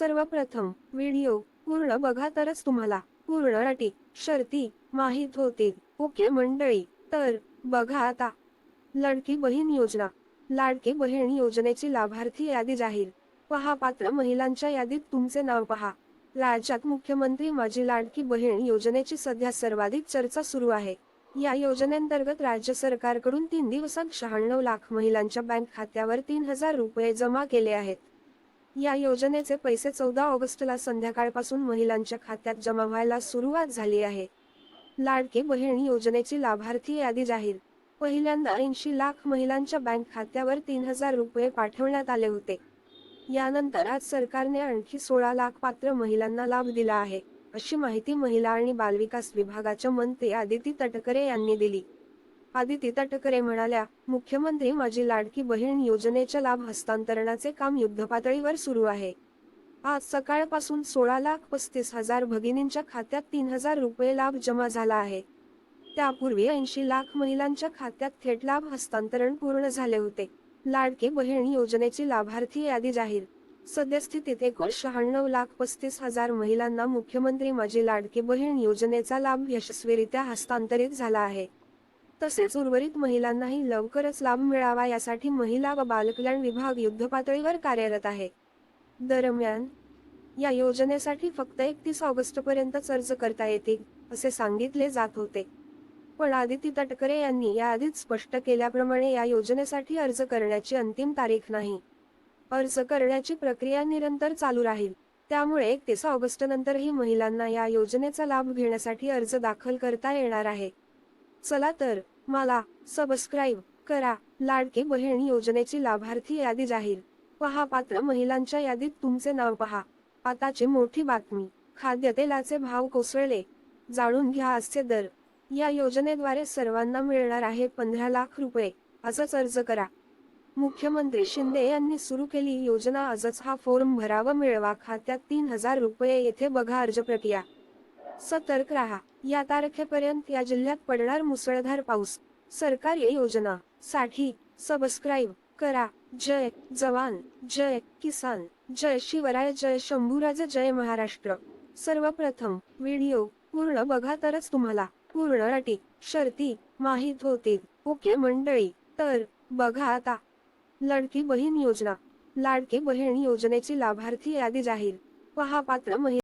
सर्वप्रथम व्हिडिओ पूर्ण बघा तरच तुम्हाला पूर्ण अटी शर्ती माहीत होतील ओके मंडळी तर बघा आता. लडकी बहीण योजना. लाडकी बहीण योजनेची लाभार्थी यादी जाहीर. पहा पात्र महिलांच्या यादीत तुमचे नाव पहा. राज्यात मुख्यमंत्री माझी लाडकी बहीण योजनेची सध्या सर्वाधिक चर्चा सुरू आहे. या योजनेअंतर्गत राज्य सरकारकडून तीन दिवसात शहाण्णव लाख महिलांच्या बँक खात्यावर तीन हजार रुपये जमा केले आहेत. या योजनेचे पैसे चौदा ऑगस्टला संध्याकाळपासून महिलांच्या खात्यात जमा व्हायला सुरुवात झाली आहे. लाडके बहीण योजनेची लाभार्थी यादी जाहीर. पहिल्यांदा ऐंशी लाख महिलांच्या बँक खात्यावर तीन हजार रुपये पाठवण्यात आले होते. यानंतर आज सरकारने आणखी सोळा लाख पात्र महिलांना लाभ दिला आहे अशी माहिती महिला आणि बालविकास विभागाच्या मंत्री आदिती तटकरे यांनी दिली. आदिती तटकरे म्हणाल्या मुख्यमंत्री माझी लाडकी बहीण योजनेच्या लाभ हस्तांतरणाचे काम युद्धपातळीवर सुरू आहे. आज सकाळपासून सोळा लाख पस्तीस हजार भगिनींच्या खात्यात तीन हजार रुपये लाभ जमा झाला आहे. त्यापूर्वी ऐंशी लाख महिलांच्या खात्यात थेट लाभ हस्तांतरण पूर्ण झाले होते. लाडके बहीण योजनेची लाभार्थी यादी जाहीर. सद्यस्थितीत एकूण शहाण्णव लाख पस्तीस हजार महिलांना मुख्यमंत्री माझी लाडकी बहीण योजनेचा लाभ यशस्वीरित्या हस्तांतरित झाला आहे. तसेच उर्वरित महिलांनाही लवकरच लाभ मिळावा यासाठी महिला व बालकल्याण विभाग युद्धपातळीवर कार्यरत आहे. दरम्यान या योजनेसाठी फक्त एकतीस ऑगस्ट पर्यंतच अर्ज करता येतील असे सांगितले जात होते. पण आदिती तटकरे यांनी याआधीच स्पष्ट केल्याप्रमाणे या योजनेसाठी अर्ज करण्याची अंतिम तारीख नाही. अर्ज करण्याची प्रक्रिया निरंतर चालू राहील त्यामुळे एकतीस ऑगस्ट नंतरही महिलांना या योजनेचा लाभ घेण्यासाठी अर्ज दाखल करता येणार आहे. चला तर मला सबस्क्राईब करा. लाडके बहीण योजनेची लाभार्थी यादी जाहीर. पहा पात्र महिलांच्या यादीत तुमचे नाव पहा. आताची मोठी बातमी. खाद्यतेलाचे भाव कोसळले. जाणून घ्या आजचे दर. या योजनेद्वारे सर्वांना मिळणार आहे पंधरा लाख रुपये. असंच अर्ज करा. मुख्यमंत्री शिंदे यांनी सुरू केली योजना आजच हा फॉर्म भरावा मिळवा खात्यात तीन हजार रुपये येथे बघा अर्ज प्रक्रिया. सतर्क राहा. या तारखेपर्यंत या जिल्ह्यात पडणार मुसळधार पाऊस. सरकारी योजना साठी सबस्क्राईब करा. जय जवान जय किसान जय शिवराय जय शंभूराज जय महाराष्ट्र. सर्वप्रथम व्हिडिओ पूर्ण बघा तरच तुम्हाला पूर्ण अटी शर्ती माहीत होतील. ओके मंडळी तर बघा आता. लडकी बहीण योजना. लाडकी बहीण योजनेची लाभार्थी यादी जाहीर. पहा पात्र महिला